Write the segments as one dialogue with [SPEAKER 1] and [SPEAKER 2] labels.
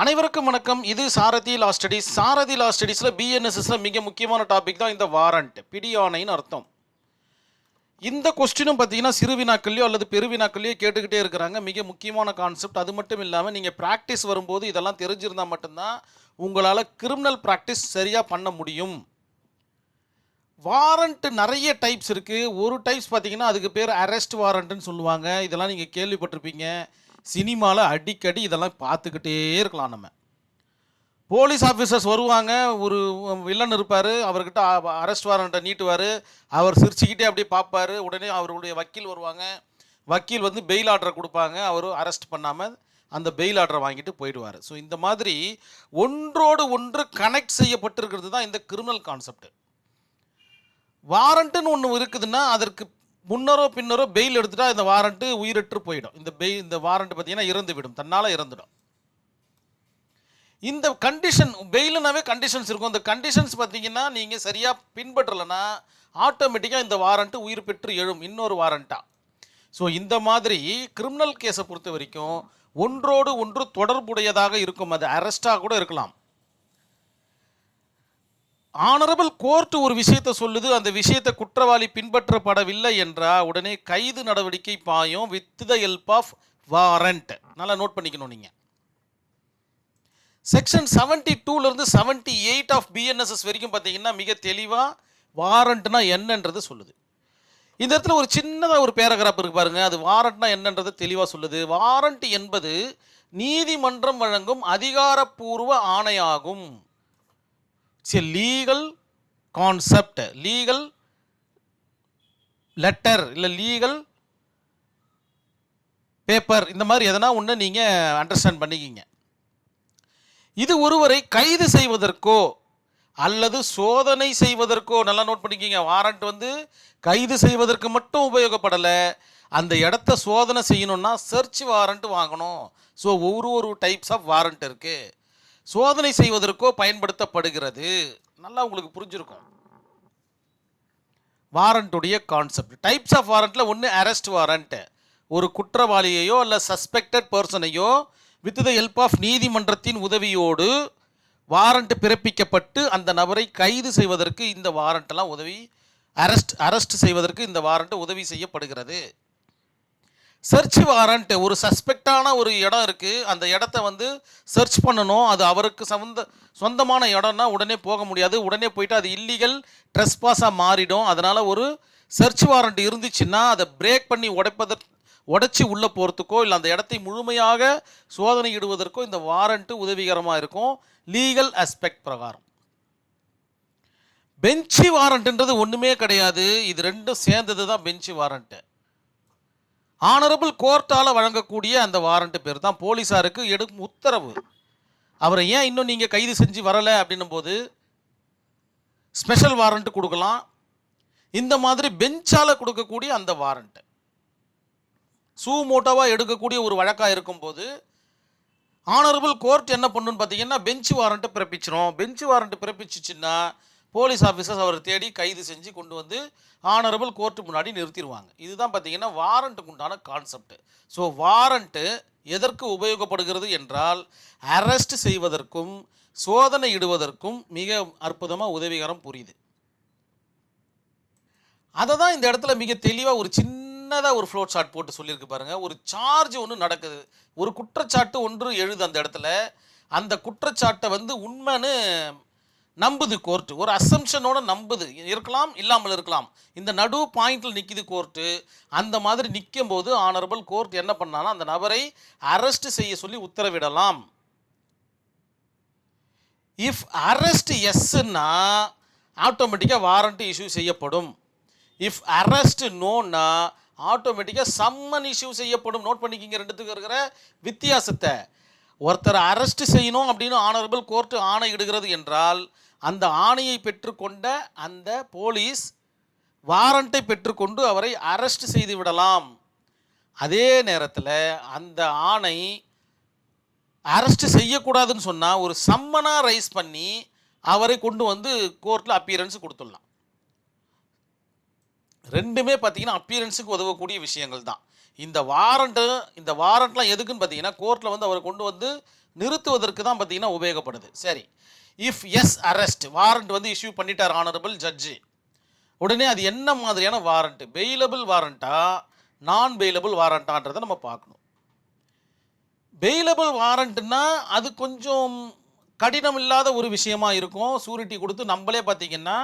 [SPEAKER 1] அனைவருக்கும் வணக்கம். இது சாரதி லா ஸ்டடீஸ் சாரதி லா ஸ்டடீஸில் பிஎன்எஸ்எஸில் மிக முக்கியமான டாபிக் தான் இந்த வாரண்ட் பிடியானைன்னு அர்த்தம். இந்த கொஸ்டினும் பார்த்தீங்கன்னா சிறு வினாக்கள்லையோ அல்லது பெருவினாக்கள்லையோ கேட்டுக்கிட்டே இருக்கிறாங்க. மிக முக்கியமான கான்செப்ட் அது மட்டும் இல்லாமல் நீங்கள் ப்ராக்டிஸ் வரும்போது இதெல்லாம் தெரிஞ்சிருந்தால் மட்டும்தான் உங்களால் கிரிமினல் ப்ராக்டிஸ் சரியாக பண்ண முடியும். வாரண்ட் நிறைய டைப்ஸ் இருக்குது ஒரு டைப்ஸ் பார்த்தீங்கன்னா அதுக்கு பேர் அரெஸ்ட் வாரண்ட்டுன்னு சொல்லுவாங்க. இதெல்லாம் நீங்கள் கேள்விப்பட்டிருப்பீங்க. சினிமாவில் அடிக்கடி இதெல்லாம் பார்த்துக்கிட்டே இருக்கலாம் நம்ம. போலீஸ் ஆஃபீஸர்ஸ் வருவாங்க ஒரு வில்லன் இருப்பார் அவர்கிட்ட அரெஸ்ட் வாரண்ட்டை நீட்டுவார் அவர் சிரிச்சுக்கிட்டே அப்படியே பார்ப்பாரு உடனே அவருடைய வக்கீல் வருவாங்க. வக்கீல் வந்து பெயில் ஆர்டரை கொடுப்பாங்க அவர் அரெஸ்ட் பண்ணாமல் அந்த பெயில் ஆர்டரை வாங்கிட்டு போயிடுவார். ஸோ இந்த மாதிரி ஒன்றோடு ஒன்று கனெக்ட் செய்யப்பட்டிருக்கிறது தான் இந்த கிரிமினல் கான்செப்ட் வாரண்ட்டுன்னு ஒன்று இருக்குதுன்னா அதற்கு முன்னரோ பின்னரோ பெயில் எடுத்துட்டா இந்த வாரண்ட்டு உயிரற்று போயிடும். இந்த பெயில் இந்த வாரண்ட் பார்த்தீங்கன்னா இறந்து விடும் தன்னால் இறந்துடும். இந்த கண்டிஷன் பெயிலுனாவே கண்டிஷன்ஸ் இருக்கும். இந்த கண்டிஷன்ஸ் பார்த்தீங்கன்னா நீங்கள் சரியாக பின்பற்றலைன்னா ஆட்டோமேட்டிக்காக இந்த வாரண்ட்டு உயிர் பெற்று எழும். இன்னொரு வாரண்ட்டாக ஸோ இந்த மாதிரி கிரிமினல் கேஸை பொறுத்த வரைக்கும் ஒன்றோடு ஒன்று தொடர்புடையதாக இருக்கும். அது அரெஸ்டாக கூட இருக்கலாம். ஆனரபிள் கோர்ட் ஒரு விஷயத்தை சொல்லுது அந்த விஷயத்தை குற்றவாளி பின்பற்றப்படவில்லை என்றால் உடனே கைது நடவடிக்கை பாயும் with the help of warrant நல்லா நோட் பண்ணிக்கணும் நீங்கள் செக்ஷன் செவன்டி டூலேருந்து செவன்டி எயிட் ஆஃப் பிஎன்எஸ்எஸ் வரைக்கும் பார்த்தீங்கன்னா மிக தெளிவாக வாரண்ட்னா என்னன்றது சொல்லுது. இந்த இடத்துல ஒரு சின்னதாக ஒரு பேராகிராஃப் இருக்கு பாருங்க அது வாரண்ட்னா என்னன்றது தெளிவாக சொல்லுது. வாரண்ட் என்பது நீதிமன்றம் வழங்கும் அதிகாரப்பூர்வ ஆணையாகும். It's a legal concept legal letter இல்லை லீகல் பேப்பர் இந்த மாதிரி எதனா ஒன்று நீங்கள் அண்டர்ஸ்டாண்ட் பண்ணிக்கிங்க. இது ஒருவரை கைது செய்வதற்கோ அல்லது சோதனை செய்வதற்கோ நல்லா நோட் பண்ணிக்கிங்க வாரண்ட் வந்து கைது செய்வதற்கு மட்டும் உபயோகப்படலை. அந்த இடத்த சோதனை செய்யணும்னா சர்ச் வாரண்ட் வாங்கணும். ஸோ ஒவ்வொரு ஒரு டைப்ஸ் ஆஃப் வாரண்ட் இருக்குது சோதனை செய்வதற்கோ பயன்படுத்தப்படுகிறது. நல்லா உங்களுக்கு புரிஞ்சிருக்கும். வாரண்ட்டுடைய கான்செப்ட் டைப்ஸ் ஆஃப் வாரண்ட்டில் ஒன்று அரெஸ்ட் வாரண்ட்டு ஒரு குற்றவாளியையோ அல்ல சஸ்பெக்டட் பர்சனையோ வித் த ஹெல்ப் ஆஃப் நீதிமன்றத்தின் உதவியோடு வாரண்ட் பிறப்பிக்கப்பட்டு அந்த நபரை கைது செய்வதற்கு இந்த வாரண்ட்லாம் உதவி அரெஸ்ட் அரெஸ்ட் செய்வதற்கு இந்த வாரண்ட் உதவி செய்யப்படுகிறது. சர்ச் வாரண்ட் ஒரு சஸ்பெக்டான ஒரு இடம் இருக்குது அந்த இடத்த வந்து சர்ச் பண்ணணும். அது அவருக்கு சம்மந்த சொந்தமான இடம்னா உடனே போக முடியாது. உடனே போயிட்டு அது இல்லீகல் ட்ரெஸ்பாஸாக மாறிடும். அதனால் ஒரு சர்ச் வாரண்ட் இருந்துச்சுன்னா அதை பிரேக் பண்ணி உடைப்பதற்கு உடைச்சி உள்ளே போகிறதுக்கோ இல்லை அந்த இடத்தை முழுமையாக சோதனையிடுவதற்கோ இந்த வாரண்ட்டு உதவிகரமாக இருக்கும். லீகல் அஸ்பெக்ட் பிரகாரம். பெஞ்சு வாரண்ட்டுன்றது ஒன்றுமே கிடையாது. இது ரெண்டும் சேர்ந்தது தான் பெஞ்சு வாரண்ட்டு ஆனரபிள் கோர்ட்டால் வழங்கக்கூடிய அந்த வாரண்ட்டு பேர் தான் போலீஸாருக்கு எடுக்கும் உத்தரவு. அவரை ஏன் இன்னும் நீங்கள் கைது செஞ்சு வரலை அப்படின்னும் போது ஸ்பெஷல் வாரண்ட்டு கொடுக்கலாம். இந்த மாதிரி பெஞ்சால் கொடுக்கக்கூடிய அந்த வாரண்ட்டு சூ மோட்டோவாக எடுக்கக்கூடிய ஒரு வழக்காக இருக்கும்போது ஆனரபிள் கோர்ட் என்ன பண்ணுன்னு பார்த்தீங்கன்னா பெஞ்ச் வாரண்ட்டை பிறப்பிச்சிரும். பெஞ்ச் வாரண்ட்டு பிறப்பிச்சிச்சின்னா போலீஸ் ஆஃபீஸர்ஸ் அவரை தேடி கைது செஞ்சு கொண்டு வந்து ஆனரபிள் கோர்ட்டு முன்னாடி நிறுத்திடுவாங்க. இதுதான் பார்த்தீங்கன்னா வாரண்ட்டுக்கு உண்டான கான்செப்ட் ஸோ வாரண்ட்டு எதற்கு உபயோகப்படுகிறது என்றால் அரெஸ்ட் செய்வதற்கும் சோதனை இடுவதற்கும் மிக அற்புதமாக உதவிகரம் புரியுது. அதை தான் இந்த இடத்துல மிக தெளிவாக ஒரு சின்னதாக ஒரு ஃப்ளோட் ஷாட் போட்டு சொல்லியிருக்கு பாருங்கள் ஒரு சார்ஜ் ஒன்று நடக்குது. ஒரு குற்றச்சாட்டு ஒன்று எழுது அந்த இடத்துல. அந்த குற்றச்சாட்டை வந்து உண்மைன்னு நம்புது கோர்ட்டு ஒரு அசம்ஷனோட நம்புது. இருக்கலாம் இல்லாமல் இருக்கலாம். இந்த நடு பாயிண்டில் நிற்கிது கோர்ட்டு அந்த மாதிரி நிற்கும் போது ஆனரபிள் கோர்ட் என்ன பண்ணாலும் அந்த நபரை அரெஸ்ட் செய்ய சொல்லி உத்தரவிடலாம். இஃப் அரெஸ்ட் எஸ்ன்னா ஆட்டோமேட்டிக்காக வாரண்ட் இஷ்யூ செய்யப்படும். இஃப் அரெஸ்ட் நோன்னா ஆட்டோமேட்டிக்காக சம்மன் இஷ்யூ செய்யப்படும். நோட் பண்ணிக்கிங்க ரெண்டுத்துக்கு இருக்கிற வித்தியாசத்தை. ஒருத்தரை அரெஸ்ட் செய்யணும் அப்படின்னு ஆனரபிள் கோர்ட்டு ஆணை இடுகிறது என்றால் அந்த ஆணையை பெற்றுக்கொண்ட அந்த போலீஸ் வாரண்ட்டை பெற்றுக்கொண்டு அவரை அரெஸ்ட் செய்து விடலாம். அதே நேரத்தில் அந்த ஆணை அரெஸ்ட் செய்யக்கூடாதுன்னு சொன்னால் ஒரு சம்மனாக ரைஸ் பண்ணி அவரை கொண்டு வந்து கோர்ட்டில் அப்பியரன்ஸ் கொடுத்துடலாம். ரெண்டுமே பார்த்தீங்கன்னா அப்பியரன்ஸுக்கு உதவக்கூடிய விஷயங்கள் தான். இந்த வாரண்ட்டு இந்த வாரண்ட்லாம் எதுக்குன்னு பார்த்தீங்கன்னா கோர்ட்டில் வந்து அவரை கொண்டு வந்து நிறுத்துவதற்கு தான் பார்த்தீங்கன்னா உபயோகப்படுது. சரி. இஃப் எஸ் அரெஸ்ட் வாரண்ட் வந்து இஷ்யூ பண்ணிட்டார் ஆனரபிள் ஜட்ஜு உடனே அது என்ன மாதிரியான வாரண்ட்டு பெயிலபிள் வாரண்ட்டா நான் பெயிலபிள் வாரண்ட்டான்றதை நம்ம பார்க்கணும். பெயிலபிள் வாரண்ட்னா அது கொஞ்சம் கடினம் இல்லாத ஒரு விஷயமா இருக்கும். சூரிட்டி கொடுத்து நம்மளே பார்த்தீங்கன்னா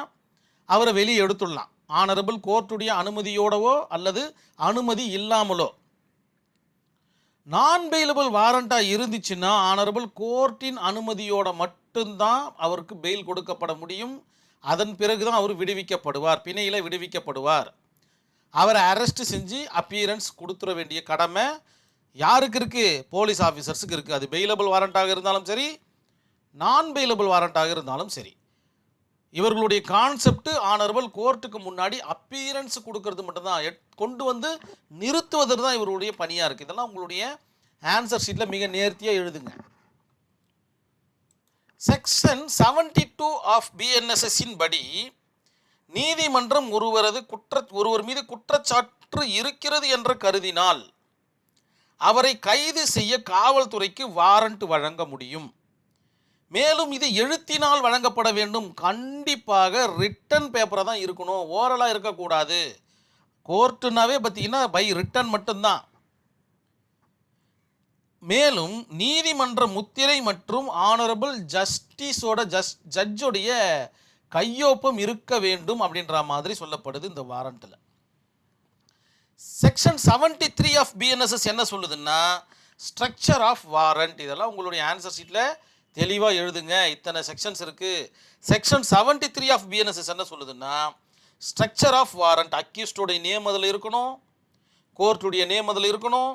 [SPEAKER 1] அவரை வெளியே எடுத்துடலாம். ஆனரபிள் கோர்ட்டுடைய அனுமதியோடவோ அல்லது அனுமதி இல்லாமலோ. நான் பெயிலபிள் வாரண்ட்டாக இருந்துச்சுன்னா ஆனரபிள் கோர்ட்டின் அனுமதியோட மட்டும்தான் அவருக்கு பெயில் கொடுக்கப்பட முடியும். அதன் பிறகு தான் அவர் விடுவிக்கப்படுவார். பிணையில் விடுவிக்கப்படுவார். அவரை அரெஸ்ட் செஞ்சு அப்பியரன்ஸ் கொடுத்துட வேண்டிய கடமை யாருக்கு இருக்குது போலீஸ் ஆஃபீஸர்ஸுக்கு இருக்குது அது பெயிலபிள் வாரண்ட்டாக இருந்தாலும் சரி நான் பெயிலபிள் வாரண்ட்டாக இருந்தாலும் சரி. இவர்களுடைய கான்செப்ட் ஆனர்வல் கோர்ட்டுக்கு முன்னாடி அப்பீரன்ஸ் கொடுக்கறது மட்டும்தான். எட்- கொண்டு வந்து நிறுத்துவதற்கு தான் இவருடைய பணியாக இருக்குது இதெல்லாம் உங்களுடைய ஆன்சர் ஷீட்டில் மிக நேர்த்தியாக எழுதுங்க. செக்ஷன் 72 டூ ஆஃப் பிஎன்எஸ்எஸ்ஸின் படி நீதிமன்றம் ஒருவரது குற்ற ஒருவர் மீது குற்றச்சாட்டு இருக்கிறது என்று கருதினால் அவரை கைது செய்ய காவல்துறைக்கு வாரண்ட் வழங்க முடியும். மேலும் இது எழுத்தினால் வழங்கப்பட வேண்டும். கண்டிப்பாக ரிட்டன் பேப்பராக தான் இருக்கணும். ஓரலாக இருக்கக்கூடாது. கோர்ட்டுனாவே பார்த்தீங்கன்னா பை ரிட்டன் மட்டும்தான். மேலும் நீதிமன்ற முத்திரை மற்றும் ஆனரபிள் ஜஸ்டிஸோட ஜஸ் ஜட்ஜுடைய கையொப்பம் இருக்க வேண்டும் அப்படின்ற மாதிரி சொல்லப்படுது இந்த வாரண்ட்டில் செக்ஷன் 73 த்ரீ ஆஃப் பிஎன்எஸ்எஸ் என்ன சொல்லுதுன்னா ஸ்ட்ரக்சர் ஆஃப் வாரண்ட் இதெல்லாம் உங்களுடைய ஆன்சர் ஷீட்டில் தெளிவாக எழுதுங்க. இத்தனை செக்ஷன்ஸ் இருக்குது செக்ஷன் 73 த்ரீ ஆஃப் பிஎன்எஸ்எஸ் என்ன சொல்லுதுன்னா ஸ்ட்ரக்சர் ஆஃப் வாரண்ட் அக்யூஸ்டோடைய நேம் அதில் இருக்கணும். கோர்ட்டுடைய நேம் அதில் இருக்கணும்.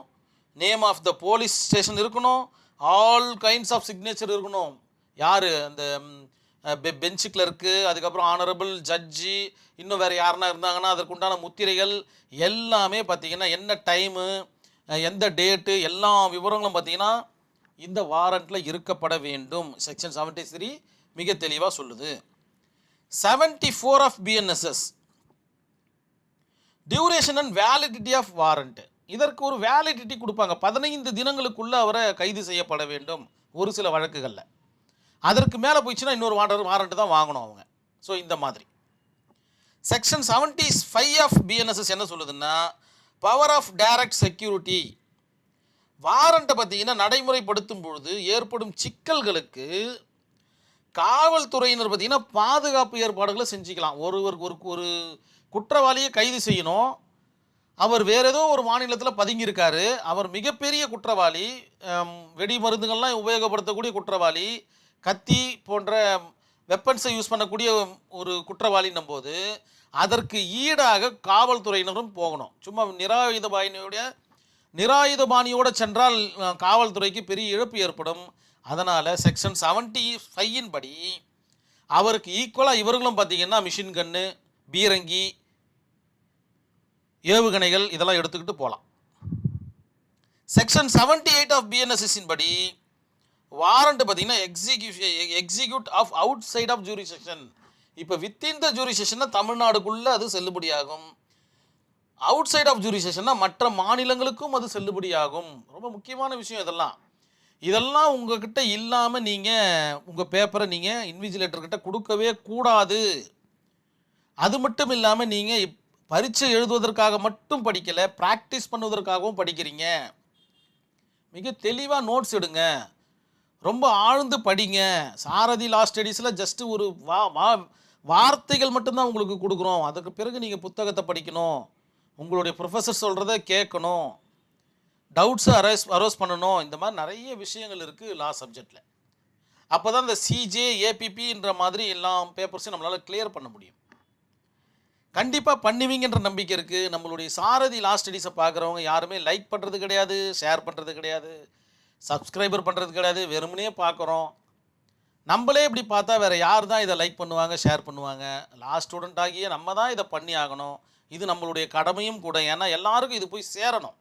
[SPEAKER 1] Name of the police station இருக்கணும். ஆல் கைண்ட்ஸ் ஆஃப் சிக்னேச்சர் இருக்கணும். யார்? அந்த பெஞ்சு கிளர்க்கு அதுக்கப்புறம் ஆனரபிள் ஜட்ஜி இன்னும் வேறு யாருனா இருந்தாங்கன்னா அதற்குண்டான முத்திரைகள் எல்லாமே பார்த்தீங்கன்னா என்ன டைமு எந்த டேட்டு எல்லா விவரங்களும் பார்த்தீங்கன்னா இந்த வாரண்ட்டில் இருக்கப்பட வேண்டும். செக்ஷன் 73 த்ரீ மிக தெளிவாக சொல்லுது. 74 four of BNSS duration and validity of warrant இதற்கு ஒரு வேலிடிட்டி கொடுப்பாங்க. பதினைந்து தினங்களுக்குள்ளே அவரை கைது செய்யப்பட வேண்டும். ஒரு சில வழக்குகளில். அதற்கு மேலே போயிடுச்சுன்னா இன்னொரு வாரண்ட் வாரண்ட் தான் வாங்கணும் அவங்க. ஸோ இந்த மாதிரி. செக்ஷன் 75 ஃபைவ் ஆஃப் பிஎன்எஸ்எஸ் என்ன சொல்லுதுன்னா பவர் ஆஃப் டைரக்ட் செக்யூரிட்டி வாரண்ட்டை பார்த்தீங்கன்னா நடைமுறைப்படுத்தும் பொழுது ஏற்படும் சிக்கல்களுக்கு காவல்துறையினர் பார்த்தீங்கன்னா பாதுகாப்பு ஏற்பாடுகளை செஞ்சுக்கலாம். ஒருவருக்கு ஒரு ஒரு குற்றவாளியை கைது செய்யணும். அவர் வேறு ஏதோ ஒரு மாநிலத்தில் பதுங்கியிருக்காரு. அவர் மிகப்பெரிய குற்றவாளி வெடி மருந்துகள்லாம் உபயோகப்படுத்தக்கூடிய குற்றவாளி கத்தி போன்ற வெப்பன்ஸை யூஸ் பண்ணக்கூடிய ஒரு குற்றவாளின்னும் போது அதற்கு ஈடாக காவல்துறையினரும் போகணும். சும்மா நிராயுதபாணியோடைய நிராயுதபாணியோடு சென்றால் காவல்துறைக்கு பெரிய இழப்பு ஏற்படும். அதனால் செக்ஷன் செவன்ட்டி ஃபையின் படி அவருக்கு ஈக்குவலாக இவர்களும் பார்த்தீங்கன்னா மிஷின் கன்று பீரங்கி ஏவுகணைகள் இதெல்லாம் எடுத்துக்கிட்டு போகலாம். செக்ஷன் 78 எயிட் ஆஃப் பிஎன்எஸ்எஸின் படி வாரண்ட் பார்த்தீங்கன்னா execution execute of outside of jurisdiction இப்போ வித்தின் த ஜூரிசெக்ஷன்னா தமிழ்நாடுக்குள்ளே அது செல்லுபடியாகும். அவுட் சைட் ஆஃப் ஜூரிசெக்ஷன்னா மற்ற மாநிலங்களுக்கும் அது செல்லுபடியாகும். ரொம்ப முக்கியமான விஷயம் இதெல்லாம். இதெல்லாம் உங்ககிட்ட இல்லாமல் நீங்கள் உங்கள் பேப்பரை நீங்கள் இன்விஜிலேட்டர்கிட்ட கொடுக்கவே கூடாது. அது மட்டும் இல்லாமல் நீங்கள் பரீட்சை எழுதுவதற்காக மட்டும் படிக்கலை ப்ராக்டிஸ் பண்ணுவதற்காகவும் படிக்கிறீங்க. மிக தெளிவாக நோட்ஸ் எடுங்க. ரொம்ப ஆழ்ந்து படிங்க. சாரதி லாஸ்ட் ஸ்டடீஸில் ஜஸ்ட்டு ஒரு வா வா வார்த்தைகள் மட்டும்தான் உங்களுக்கு கொடுக்குறோம். அதுக்கு பிறகு நீங்கள் புத்தகத்தை படிக்கணும். உங்களுடைய ப்ரொஃபஸர் சொல்கிறத கேட்கணும். டவுட்ஸை அரைஸ் அரோஸ் பண்ணணும். இந்த மாதிரி நிறைய விஷயங்கள் இருக்குது லா. சப்ஜெக்டில் அப்போ தான் இந்த சிஜே ஏபிபின்ற மாதிரி எல்லா பேப்பர்ஸையும் நம்மளால் கிளியர் பண்ண முடியும். கண்டிப்பாக பண்ணுவீங்கன்ற நம்பிக்கை இருக்குது நம்மளுடைய சாரதி லாஸ்ட் ஸ்டடீஸை பார்க்குறவங்க யாருமே லைக் பண்ணுறது கிடையாது ஷேர் பண்ணுறது கிடையாது சப்ஸ்கிரைபர் பண்ணுறது கிடையாது வெறுமனே பார்க்குறோம் நம்மளே இப்படி பார்த்தா வேறு யார் தான் இதை லைக் பண்ணுவாங்க ஷேர் பண்ணுவாங்க? லாஸ்ட் ஸ்டூடெண்ட் ஆகிய நம்ம தான் இதை பண்ணி ஆகணும். இது நம்மளுடைய கடமையும் கூட. ஏன்னா எல்லாருக்கும் இது போய் சேரணும்.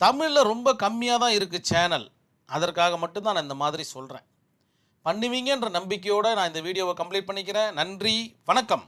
[SPEAKER 1] தமிழில் ரொம்ப கம்மியாக தான் இருக்குது சேனல் அதற்காக மட்டும்தான் நான் இந்த மாதிரி சொல்கிறேன் பண்ணுவீங்கன்ற நம்பிக்கையோடு நான் இந்த வீடியோவை கம்ப்ளீட் பண்ணிக்கிறேன். நன்றி. வணக்கம்.